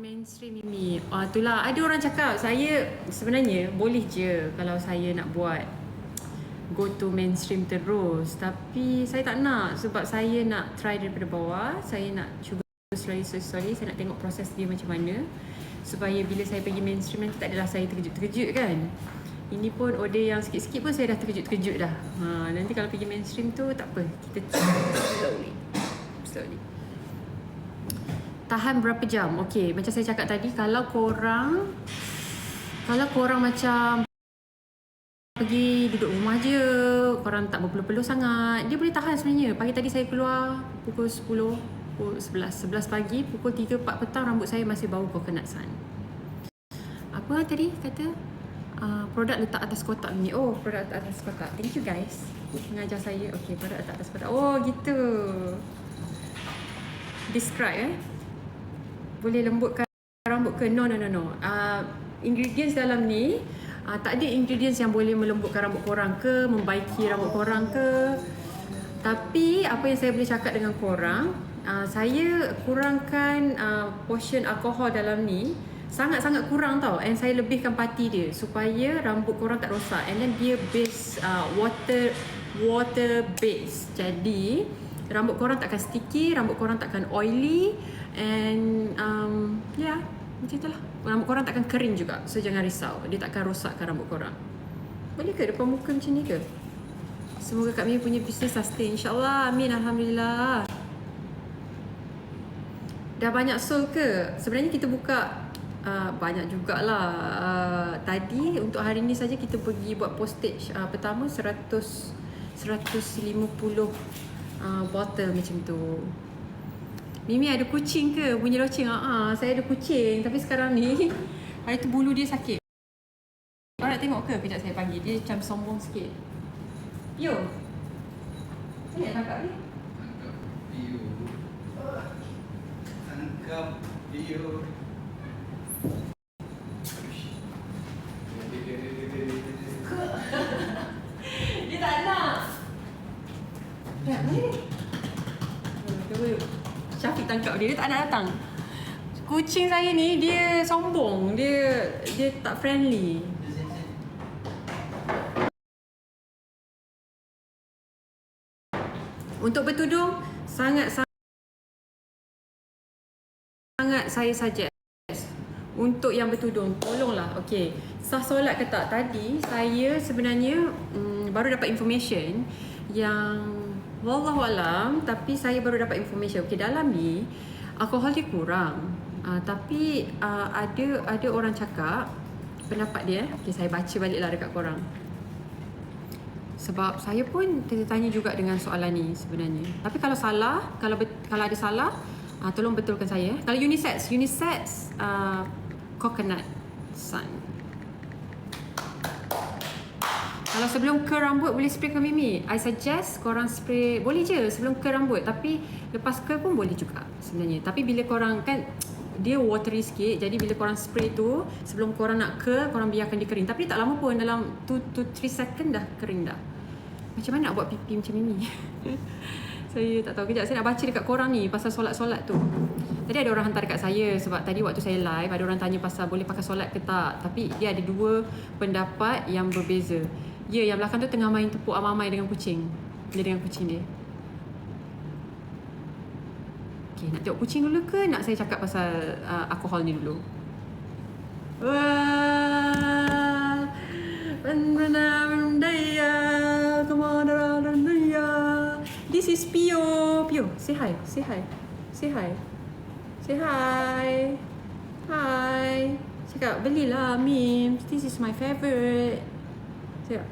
Mainstream Mimi. Ah itulah. Ada orang cakap saya sebenarnya boleh je kalau saya nak buat go to mainstream terus. Tapi saya tak nak sebab saya nak try daripada bawah. Saya nak cuba slowly slowly, slowly. saya nak tengok proses dia macam mana. Supaya bila saya pergi mainstream nanti tak adalah saya terkejut-terkejut kan. Ini pun order yang sikit-sikit pun saya dah terkejut-terkejut dah. Ha, nanti kalau pergi mainstream tu tak apa. Kita slowly. Slowly tahan berapa jam? Okay, macam saya cakap tadi, kalau korang kalau korang macam pergi duduk rumah je, korang tak berpeluh-peluh sangat, dia boleh tahan sebenarnya. Pagi tadi saya keluar pukul 10, pukul 11, 11 pagi, pukul 3, 4 petang rambut saya masih bau coconut sun. Apa tadi kata? Uh, produk letak atas kotak ni. Oh, produk letak atas kotak. Thank you guys. Mengajar saya. Okay, produk letak atas kotak. Oh, gitu. Describe eh boleh lembutkan rambut ke? No no no no. Uh, ingredients dalam ni uh, tak ada ingredients yang boleh melembutkan rambut korang ke membaiki rambut korang ke. Tapi apa yang saya boleh cakap dengan korang uh, saya kurangkan uh, portion alkohol dalam ni. Sangat-sangat kurang tau. And saya lebihkan parti dia supaya rambut korang tak rosak. And then dia base uh, water water base. Jadi rambut korang takkan sticky rambut korang takkan oily And um, yeah, macam itulah. Rambut korang takkan kering juga. So jangan risau. Dia takkan rosakkan rambut korang. Boleh ke depan muka macam ni ke? Semoga Kak Mia punya bisnes sustain. InsyaAllah. Amin. Alhamdulillah. Dah banyak sold ke? Sebenarnya kita buka uh, banyak jugalah. Uh, tadi untuk hari ni saja kita pergi buat postage uh, pertama 100 150 uh, bottle macam tu. Mimi ada kucing ke? Bunyi loceng. Ah, saya ada kucing tapi sekarang ni hari tu bulu dia sakit. Kau nak tengok ke? Kejap saya panggil. Dia macam sombong sikit. Yo. Saya nak tangkap ni. Tangkap Pio. Tangkap Pio. Dia tak nak. Tak ni. Tangkap dia, dia tak nak datang. Kucing saya ni dia sombong, dia dia tak friendly. Untuk bertudung sangat sangat saya suggest untuk yang bertudung tolonglah okey sah solat ke tak tadi saya sebenarnya um, baru dapat information yang Wallahu alam tapi saya baru dapat information. Okey dalam ni alkohol dia kurang. Uh, tapi uh, ada ada orang cakap pendapat dia okey saya baca baliklah dekat korang. Sebab saya pun tertanya juga dengan soalan ni sebenarnya. Tapi kalau salah kalau kalau ada salah uh, tolong betulkan saya. Kalau unisex unisex uh, coconut sun kalau sebelum ke rambut boleh spray ke Mimi. I suggest korang spray Boleh je sebelum ke rambut. Tapi lepas ke pun boleh juga sebenarnya. Tapi bila korang kan Dia watery sikit. Jadi bila korang spray tu Sebelum korang nak ke Korang biarkan dia kering. Tapi tak lama pun Dalam 2 to 3 second dah kering dah. Macam mana nak buat pipi macam Mimi? Saya tak tahu. Kejap saya nak baca dekat korang ni Pasal solat-solat tu. Tadi ada orang hantar dekat saya Sebab tadi waktu saya live Ada orang tanya pasal Boleh pakai solat ke tak. Tapi dia ada dua pendapat yang berbeza Ya, yang belakang tu tengah main tepuk amai dengan kucing. Dia dengan kucing dia. Okay, nak tengok kucing dulu ke nak saya cakap pasal uh, alkohol ni dulu? Wah, This is Pio. Pio, say hi. Say hi. Say hi. Say hi. Hi. Cakap, belilah memes. This is my favorite. Cakap,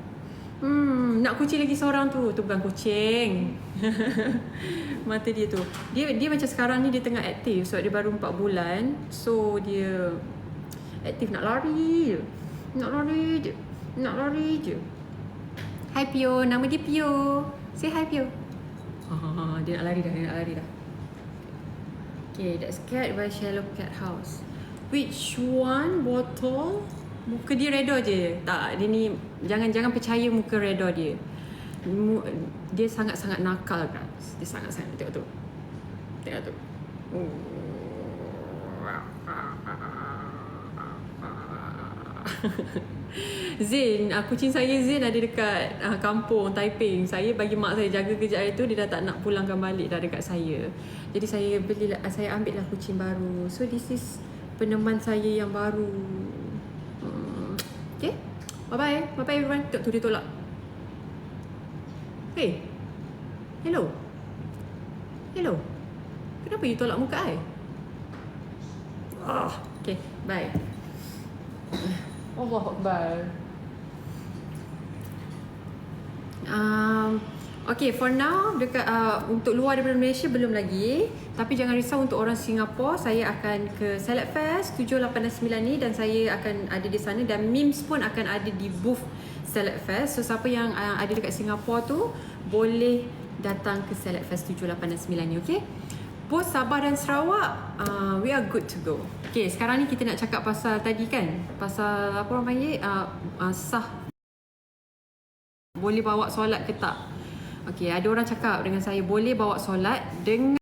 Hmm, nak kucing lagi seorang tu. Tu bukan kucing. Mata dia tu. Dia dia macam sekarang ni dia tengah aktif sebab dia baru 4 bulan. So dia aktif nak lari. Nak lari je. Nak lari je. Hai Pio, nama dia Pio. Say hi Pio. Ha, ha, ha, dia nak lari dah, dia nak lari dah. Okay, that's cat by Shallow Cat House. Which one bottle? Muka dia reda je. Tak, dia ni jangan jangan percaya muka reda dia. Dia sangat-sangat nakal guys. Dia sangat-sangat tengok tu. Tengok tu. Zain, uh, kucing saya Zain ada dekat uh, kampung Taiping. Saya bagi mak saya jaga kejap hari tu dia dah tak nak pulangkan balik dah dekat saya. Jadi saya beli saya ambil lah kucing baru. So this is peneman saya yang baru. Okay. Bye bye. Bye bye everyone. Tengok tu dia tolak. Hey. Hello. Hello. Kenapa you tolak muka I? Ah, okay, bye. Allah Akbar. Um, okay, for now dekat uh, untuk luar daripada Malaysia belum lagi. Tapi jangan risau untuk orang Singapura, saya akan ke Salad Fest 7, 8 dan 9 ni dan saya akan ada di sana dan memes pun akan ada di booth Salad Fest. So siapa yang uh, ada dekat Singapura tu boleh datang ke Salad Fest 7, 8 dan 9 ni, okay? Both Sabah dan Sarawak, uh, we are good to go. Okay, sekarang ni kita nak cakap pasal tadi kan? Pasal apa orang panggil? Uh, uh, sah boleh bawa solat ke tak? Okay, ada orang cakap dengan saya boleh bawa solat dengan